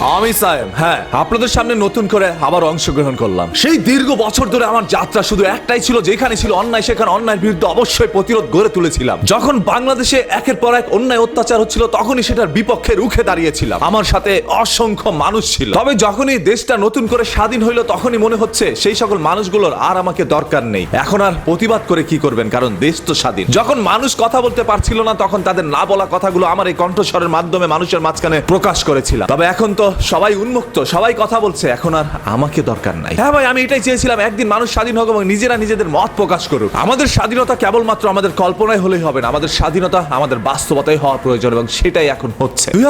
আমি সাহেব হ্যাঁ আপনাদের সামনে নতুন করে আবার অংশগ্রহণ করলাম। সেই দীর্ঘ বছর ধরে আমার যাত্রা শুধু একটাই ছিল, যেখানে ছিল অন্যায়, সেখানে অন্যায়ের বিরুদ্ধে অবশ্যই প্রতিরোধ গড়ে তুলেছিলাম। যখন বাংলাদেশে একের পর এক অন্যায় অত্যাচার হচ্ছিল, তখনই সেটার বিপক্ষে রুখে দাঁড়িয়েছিলাম। আমার সাথে অসংখ্য মানুষ ছিল। তবে যখনই দেশটা নতুন করে স্বাধীন হইল, তখনই মনে হচ্ছে সেই সকল মানুষগুলোর আর আমাকে দরকার নেই। এখন আর প্রতিবাদ করে কি করবেন? কারণ দেশ তো স্বাধীন। যখন মানুষ কথা বলতে পারছিল না, তখন তাদের না বলা কথাগুলো আমার এই কণ্ঠস্বরের মাধ্যমে মানুষের মাঝখানে প্রকাশ করেছিলাম। তবে এখন তো সবাই উন্মুক্ত, সবাই কথা বলছে, এখন আর আমাকে দরকার নাই। হ্যাঁ ভাই, আমি এটাই চেয়েছিলাম, একদিন মানুষ স্বাধীন হোক এবং নিজেরা নিজেদের মত প্রকাশ করুক। আমাদের স্বাধীনতা কেবলমাত্র আমাদের কল্পনায় হলেই হবে না, আমাদের স্বাধীনতা আমাদের বাস্তবতায় হওয়া প্রয়োজন এবং সেটাই এখন হচ্ছে। দুই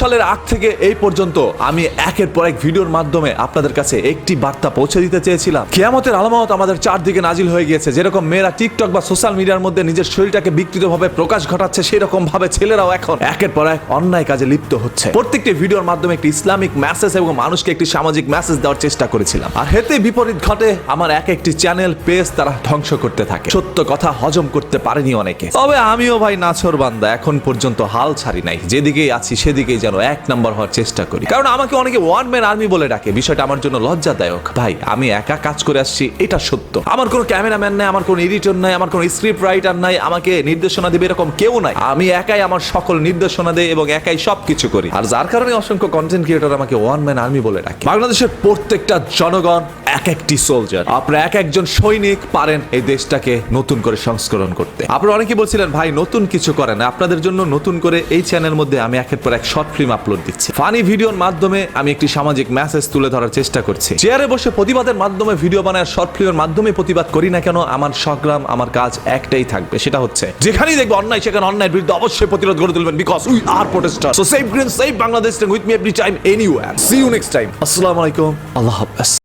সালের আগ থেকে এই পর্যন্ত আমি একের পর এক ভিডিওর মাধ্যমে আপনাদের কাছে একটি বার্তা পৌঁছে দিতে চেয়েছিলাম। কিয়ামতের আলামত আমাদের চারদিকে নাজিল হয়ে গিয়েছে, যেরকম মেয়েরা টিকটক বা সোশ্যাল মিডিয়ার মধ্যে নিজের শরীরটাকে বিকৃতভাবে প্রকাশ ঘটাচ্ছে সেরকম ভাবে ছেলেরাও এখন একের পর এক অন্যায় কাজে লিপ্ত হচ্ছে। প্রত্যেকটি ভিডিওর মাধ্যমে একটি ইসলামিক মেসেজ এবং মানুষকে একটি সামাজিক মেসেজ দেওয়ার চেষ্টা করেছিলাম। আর হেতে বিপরীত ঘটে আমার এক একটি চ্যানেল পেজ তারা ধ্বংস করতে থাকে। সত্য কথা হজম করতে পারেনি অনেকে। তবে আমিও ভাই নাছর বান্দা, এখন পর্যন্ত হাল ছাড়ি নাই। যেদিকেই আছি সেদিকেই যেন এক নাম্বার হওয়ার চেষ্টা করি। কারণ আমাকে অনেকে ওয়ান ম্যান আর্মি বলে ডাকে। বিষয়টা আমার জন্য লজ্জাদায়ক। ভাই, আমি একা কাজ করে আসছি, এটা সত্য। আমার কোনো ক্যামেরাম্যান নাই, আমার কোনো এডিটর নাই, আমার কোনো স্ক্রিপ্ট রাইটার নাই, আমাকে নির্দেশনা দেবে এরকম কেউ নাই। আমি একাই আমার সকল নির্দেশনা দেই এবং একাই সবকিছু করি। আর যার কারণে অসংখ্য কন্টেন্ট ক্রিয়েটর আমাকে ওয়ান ম্যান আর্মি বলে ডাকে। বাংলাদেশের প্রত্যেকটা জনগণ এক একটি সোলজার আপনারা এক একজন সৈনিক পারেন এই দেশটাকে নতুন করে সংস্করণ করতে। আপনারা অনেকে বলছিলেন, ভাই, নতুন কিছু করেন আপনাদের জন্য নতুন করে এই চ্যানেল মধ্যে আমি একের পর এক শর্ট ফিল্ম আপলোড দিচ্ছি। ফানি ভিডিওর মাধ্যমে আমি একটি সামাজিক মেসেজ তুলে ধরার চেষ্টা করছি। চেয়ারে বসে প্রতিবাদের মাধ্যমে ভিডিও বানায় শর্ট ফিল্মের মাধ্যমে প্রতিবাদ করি না কেন, আমার সংগ্রাম, আমার কাজ একটাই থাকবে, সেটা হচ্ছে, যেখানেই দেখব অন্যায়, সেখানে অন্যায়ের বিরুদ্ধে অবশ্যই প্রতিরোধ গড়ে তুলবেন because we are protester so save green save Bangladesh with me every time anywhere see you next time আসসালামু আলাইকুম আল্লাহ হাফেজ।